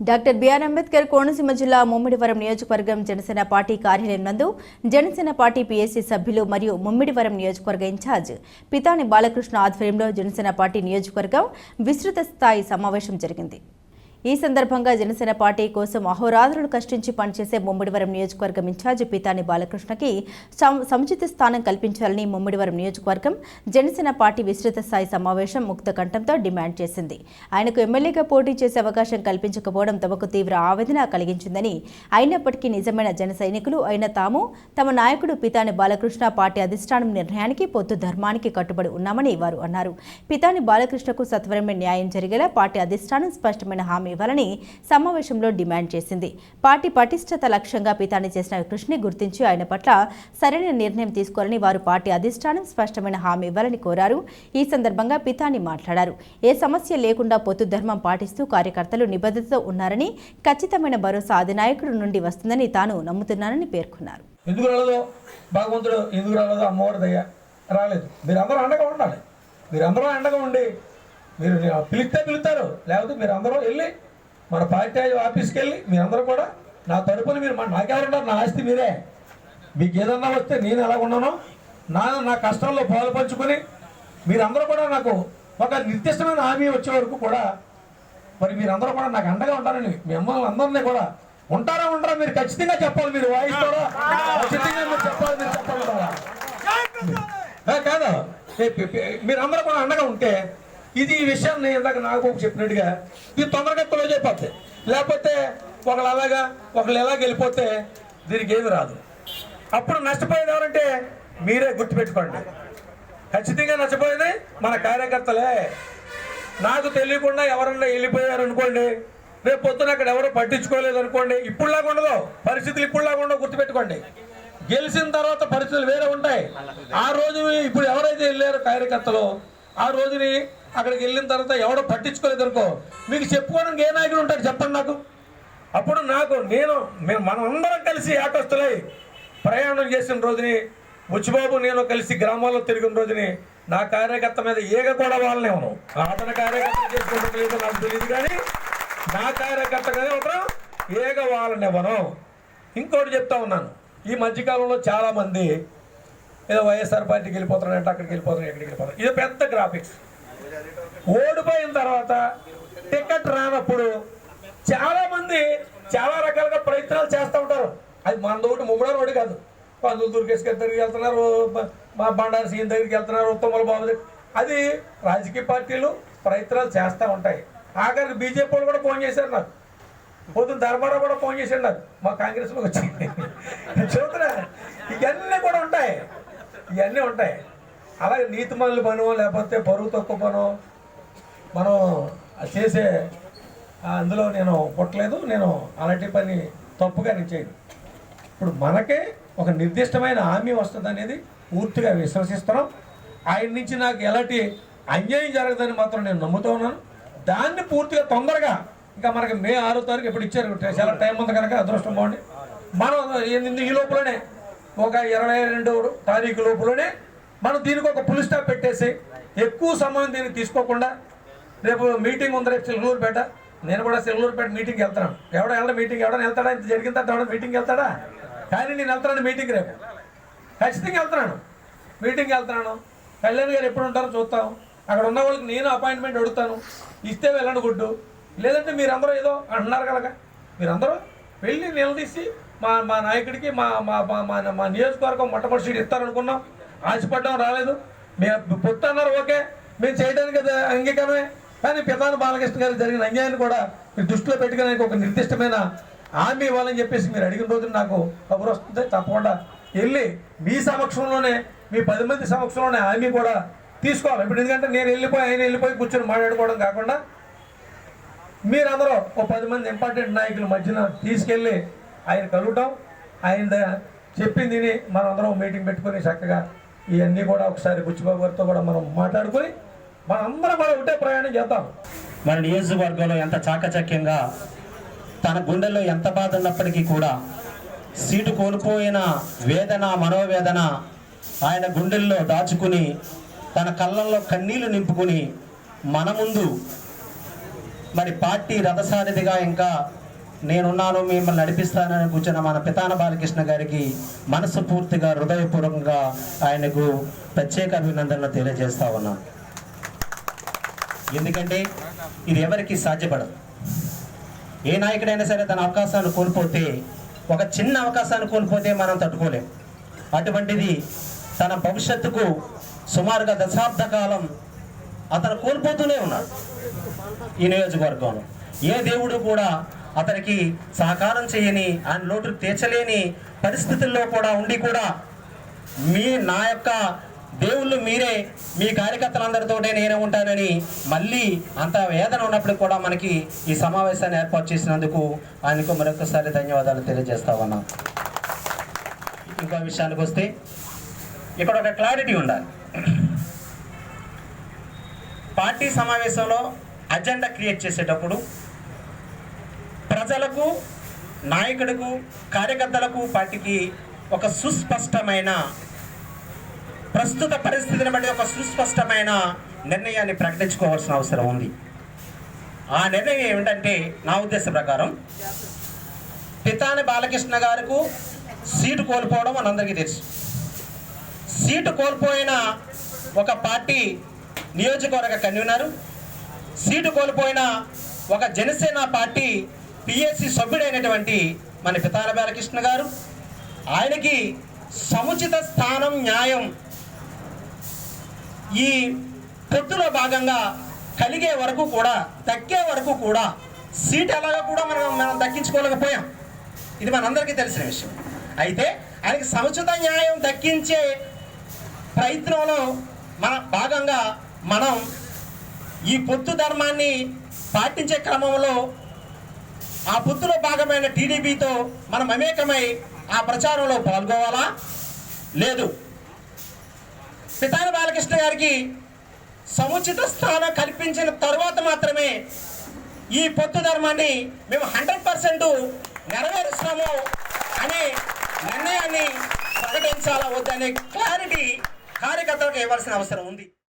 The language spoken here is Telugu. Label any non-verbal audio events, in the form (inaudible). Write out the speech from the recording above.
డాక్టర్ బిఆర్ అంబేద్కర్ కోనసీమ జిల్లా ముమ్మిడివరం నియోజకవర్గం జనసేన పార్టీ కార్యాలయం నందు జనసేన పార్టీ పీఎస్సీ సభ్యులు మరియు ముమ్మిడివరం నియోజకవర్గ ఇన్ఛార్జ్ పితాని బాలకృష్ణ ఆధ్వర్యంలో జనసేన పార్టీ నియోజకవర్గం విస్తృత స్థాయి సమావేశం జరిగింది. ఈ సందర్భంగా జనసేన పార్టీ కోసం అహోరాత్రులు కష్టించి పనిచేసే ముమ్మిడివరం నియోజకవర్గం ఇన్ఛార్జి పీతాని బాలకృష్ణకి సం- సముచిత స్థానం కల్పించాలని ముమ్మిడివరం నియోజకవర్గం జనసేన పార్టీ విస్తృత స్థాయి సమావేశం ముక్త కంఠంతో డిమాండ్ చేసింది. ఆయనకు ఎమ్మెల్యేగా పోటీ చేసే అవకాశం కల్పించకపోవడం తమకు తీవ్ర ఆవేదన కలిగించిందని అయినప్పటికీ నిజమైన జన సైనికులు అయిన తాము తమ నాయకుడు పితాని బాలకృష్ణ పార్టీ అధిష్టానం నిర్ణయానికి పొత్తు ధర్మానికి కట్టుబడి ఉన్నామని వారు అన్నారు. పితాని బాలకృష్ణకు సత్వరమే న్యాయం జరిగేలా పార్టీ అధిష్టానం స్పష్టమైన హామీ ఇవ్వాలని సమావేశంలో డిమాండ్ చేసింది. పార్టీ పటిష్టత లక్ష్యంగా పితాని చేసిన కృష్ణి గుర్తించి ఆయన పట్ల సరైన నిర్ణయం తీసుకోవాలని వారు పార్టీ అధిష్టానం స్పష్టమైన హామీ ఇవ్వాలని కోరారు. ఈ సందర్భంగా పితాని మాట్లాడారు. ఏ సమస్య లేకుండా పొత్తు ధర్మం పాటిస్తూ కార్యకర్తలు నిబద్ధతతో ఉన్నారని ఖచ్చితమైన భరోసా అధినాయకుడు నుండి వస్తుందని తాను నమ్ముతున్నానని పేర్కొన్నారు. ఎందుకు రాలేదో? భగవంతుడు ఎందుకు రాలేదో? అమ్మవారి రాలేదు. మీరందరూ అండగా ఉండాలి. మీరందరూ అండగా ఉండి మీరు పిలిస్తే పిలుస్తారు. లేకపోతే మీరందరూ వెళ్ళి మన పార్టీ ఆఫీస్కి వెళ్ళి మీరందరూ కూడా నా తరపున మీరు నాకెవరున్నారు నా ఆస్తి మీరే. మీకు ఏదన్నా వస్తే నేను ఎలా ఉన్నానో నా నా కష్టంలో పాలు పంచుకొని మీరందరూ కూడా నాకు ఒక నిర్దిష్టమైన హామీ వచ్చే వరకు కూడా మరి మీరందరూ కూడా నాకు అండగా ఉంటారని మీ అమ్మల్ని అందరినీ కూడా ఉంటారా ఉంటారా మీరు ఖచ్చితంగా చెప్పాలి మీరు వాయిస్ కూడా ఖచ్చితంగా మీరు చెప్పాలి మీరు చెప్పాలి కాదు. మీరందరూ కూడా అండగా ఉంటే ఇది ఈ విషయాన్ని ఇందాక నాకు చెప్పినట్టుగా ఇది తొందరగా క్లోజ్ లేకపోతే ఒకళ్ళు అలాగా ఒకళ్ళు ఎలాగ వెళ్ళిపోతే దీనికి ఏమి రాదు. అప్పుడు నష్టపోయేది ఎవరంటే మీరే గుర్తుపెట్టుకోండి. ఖచ్చితంగా నష్టపోయేది మన కార్యకర్తలే. నాకు తెలియకుండా ఎవరన్నా వెళ్ళిపోయారు అనుకోండి రేపు పొద్దున అక్కడ ఎవరు పట్టించుకోలేదు అనుకోండి ఇప్పుడులాగా ఉండదు. పరిస్థితులు ఇప్పుడులాగా ఉండవు గుర్తుపెట్టుకోండి. గెలిచిన తర్వాత పరిస్థితులు వేరే ఉంటాయి. ఆ రోజు ఇప్పుడు ఎవరైతే వెళ్ళారో కార్యకర్తలు ఆ రోజుని అక్కడికి వెళ్ళిన తర్వాత ఎవడో పట్టించుకోలేదు అనుకో మీకు చెప్పుకోవడానికి ఏ నాయకుడు ఉంటాడు చెప్పండి నాకు. అప్పుడు నాకు నేను మేము మనం అందరం కలిసి ఆకస్తులై ప్రయాణం చేసిన రోజుని బుచ్చిబాబు నేను కలిసి గ్రామాల్లో తిరిగిన రోజుని నా కార్యకర్త మీద ఏగ కూడా వాళ్ళనేమను అతని కార్యకర్త చేసుకుంటే లేదో నాకు తెలియదు కానీ నా కార్యకర్త మీద మాత్రం వాళ్ళని వాళ్ళనివ్వను ఇంకోటి చెప్తా ఉన్నాను. ఈ మధ్యకాలంలో చాలామంది ఏదో వైఎస్ఆర్ పార్టీకి వెళ్ళిపోతున్నారంటే అక్కడికి వెళ్ళిపోతున్నారు ఎక్కడికి వెళ్ళిపోతున్నారు ఇది పెద్ద గ్రాఫిక్స్ ఓడిపోయిన తర్వాత టికెట్ రానప్పుడు చాలా మంది చాలా రకాలుగా ప్రయత్నాలు చేస్తూ ఉంటారు. అది మన తోటి ముమ్మడారు ఒకటి కాదు. పందులు దుర్గేష్ దగ్గరికి వెళ్తున్నారు మా బండారు సీన్ దగ్గరికి వెళ్తున్నారు ఉత్తమల బాబు దగ్గర అది రాజకీయ పార్టీలు ప్రయత్నాలు చేస్తూ ఉంటాయి. ఆఖరికి బీజేపీ వాళ్ళు కూడా ఫోన్ చేశారు నాకు. పొద్దున్న ధర్మారావు కూడా ఫోన్ చేశాడు నాకు. మా కాంగ్రెస్లోకి వచ్చింది (laughs) చూద్దరా ఇవన్నీ కూడా ఉంటాయి. ఇవన్నీ ఉంటాయి. అలాగే నీతి మనులు పను లేకపోతే పరువు తక్కువ పను మనం చేసే అందులో నేను పుట్టలేదు నేను అలాంటి పని తప్పుగా నేను చేయను. ఇప్పుడు మనకే ఒక నిర్దిష్టమైన హామీ వస్తుంది అనేది పూర్తిగా విశ్వసిస్తున్నాం. ఆయన నుంచి నాకు ఎలాంటి అన్యాయం జరగదని మాత్రం నేను నమ్ముతూ ఉన్నాను. దాన్ని పూర్తిగా తొందరగా ఇంకా మనకి మే ఆరో తారీఖు ఎప్పుడు ఇచ్చారు చాలా టైం ఉంది కనుక అదృష్టం బాగుంది. మనం ఈ లోపలనే ఒక ఇరవై రెండు తారీఖు లోపలనే మనం దీనికి ఒక పులి స్టాప్ పెట్టేసి ఎక్కువ సమయం దీనికి తీసుకోకుండా రేపు మీటింగ్ ఉంది రేపు సిల్గూరుపేట. నేను కూడా సిల్గూరుపేట మీటింగ్కి వెళ్తున్నాను. ఎవడ వెళ్ళ మీటింగ్ ఎవడని వెళ్తాడా? ఇంత జరిగిన తర్వాత ఎవడ మీటింగ్ వెళ్తాడా? కానీ నేను వెళ్తున్నాను మీటింగ్ రేపు. ఖచ్చితంగా వెళ్తున్నాను. మీటింగ్కి వెళ్తున్నాను. కళ్యాణ్ గారు ఎప్పుడు ఉంటారో చూస్తాం. అక్కడ ఉన్న వాళ్ళకి నేను అపాయింట్మెంట్ అడుగుతాను. ఇస్తే వెళ్ళండి గుడ్డు. లేదంటే మీరందరూ ఏదో అంటున్నారు కనుక. మీరందరూ వెళ్ళి నిలదీసి మా మా నాయకుడికి మా మా మా మా మా నియోజకవర్గం మొట్టమొదటి సీట్ ఇస్తారనుకున్నాం. ఆశపడడం రాలేదు. మేము పొత్తన్నారు ఓకే. మేము చేయడానికి అంగీకారమే. కానీ పితాన బాలకృష్ణ గారు జరిగిన అన్యాయాన్ని కూడా మీరు దృష్టిలో పెట్టుకోవడానికి ఒక నిర్దిష్టమైన హామీ ఇవ్వాలని చెప్పేసి మీరు అడిగిన రోజున నాకు కబురు వస్తుంది. తప్పకుండా వెళ్ళి మీ సమక్షంలోనే మీ పది మంది సమక్షంలోనే హామీ కూడా తీసుకోవాలి. ఇప్పుడు ఎందుకంటే నేను వెళ్ళిపోయి ఆయన వెళ్ళిపోయి కూర్చొని మాట్లాడుకోవడం కాకుండా మీరందరూ ఓ పది మంది ఇంపార్టెంట్ నాయకుల మధ్యన తీసుకెళ్ళి ఆయన కలవటం ఆయన చెప్పింది విని మనం అందరం మీటింగ్ పెట్టుకొని చక్కగా ఇవన్నీ కూడా ఒకసారి బుచ్చిబాబు గారితో కూడా మనం మాట్లాడుకొని మనం అందరం కూడా ఒకటే ప్రయాణం చేద్దాం. మన నియోజకవర్గంలో ఎంత చాకచక్యంగా తన గుండెల్లో ఎంత బాధ ఉన్నప్పటికీ కూడా సీటు కోల్పోయిన వేదన మనోవేదన ఆయన గుండెల్లో దాచుకుని తన కళ్ళల్లో కన్నీళ్ళు నింపుకుని మన ముందు మరి పార్టీ రథసారథిగా ఇంకా నేనున్నాను మిమ్మల్ని నడిపిస్తానని కూర్చున్న మన పితాన బాలకృష్ణ గారికి మనస్ఫూర్తిగా హృదయపూర్వకంగా ఆయనకు ప్రత్యేక అభినందనలు తెలియజేస్తా ఉన్నాను ఎందుకంటే ఇది ఎవరికి సాధ్యపడదు. ఏ నాయకుడైనా సరే తన అవకాశాన్ని కోల్పోతే ఒక చిన్న అవకాశాన్ని కోల్పోతే మనం తట్టుకోలేం. అటువంటిది తన భవిష్యత్తుకు సుమారుగా దశాబ్ద కాలం అతను కోల్పోతూనే ఉన్నాడు ఈ నియోజకవర్గంలో. ఏ దేవుడు కూడా అతనికి సహకారం చేయని ఆయన లోటు తీర్చలేని పరిస్థితుల్లో కూడా ఉండి కూడా మీ నా యొక్క దేవుళ్ళు మీరే మీ కార్యకర్తలందరితోటే నేనే ఉంటానని మళ్ళీ అంత వేదన ఉన్నప్పుడు కూడా మనకి ఈ సమావేశాన్ని ఏర్పాటు చేసినందుకు ఆయనకు మరొకసారి ధన్యవాదాలు తెలియజేస్తా ఉన్నాం. ఇంకో విషయానికి వస్తే ఇక్కడ ఒక క్లారిటీ ఉండాలి. పార్టీ సమావేశంలో అజెండా క్రియేట్ చేసేటప్పుడు ప్రజలకు నాయకుడికు కార్యకర్తలకు పార్టీకి ఒక సుస్పష్టమైన ప్రస్తుత పరిస్థితిని బట్టి ఒక సుస్పష్టమైన నిర్ణయాన్ని ప్రకటించుకోవాల్సిన అవసరం ఉంది. ఆ నిర్ణయం ఏమిటంటే నా ఉద్దేశం ప్రకారం పితాని బాలకృష్ణ గారికి సీటు కోల్పోవడం మనందరికీ తెలుసు. సీటు కోల్పోయిన ఒక పార్టీ నియోజకవర్గ కన్వీనరు సీటు కోల్పోయిన ఒక జనసేన పార్టీ పిఎస్సి సభ్యుడైనటువంటి మన పితాల బాలకృష్ణ గారు ఆయనకి సముచిత స్థానం న్యాయం ఈ పొత్తులో భాగంగా కలిగే వరకు కూడా దక్కే వరకు కూడా సీట్ ఎలాగా కూడా మనం మనం దక్కించుకోలేకపోయాం. ఇది మనందరికీ తెలిసిన విషయం. అయితే ఆయనకి సముచిత న్యాయం దక్కించే ప్రయత్నంలో మన భాగంగా మనం ఈ పొత్తు ధర్మాన్ని పాటించే క్రమంలో ఆ పొత్తులో భాగమైన టీడీపీతో మనం అమేకమై ఆ ప్రచారంలో పాల్గొవాలా? లేదు. పితాని బాలకృష్ణ గారికి సముచిత స్థానం కల్పించిన తర్వాత మాత్రమే ఈ పొత్తు ధర్మాన్ని మేము హండ్రెడ్ పర్సెంట్ నెరవేరుస్తాము అనే నిర్ణయాన్ని ప్రకటించాలా వద్దనే క్లారిటీ కార్యకర్తలకు ఇవ్వాల్సిన అవసరం ఉంది.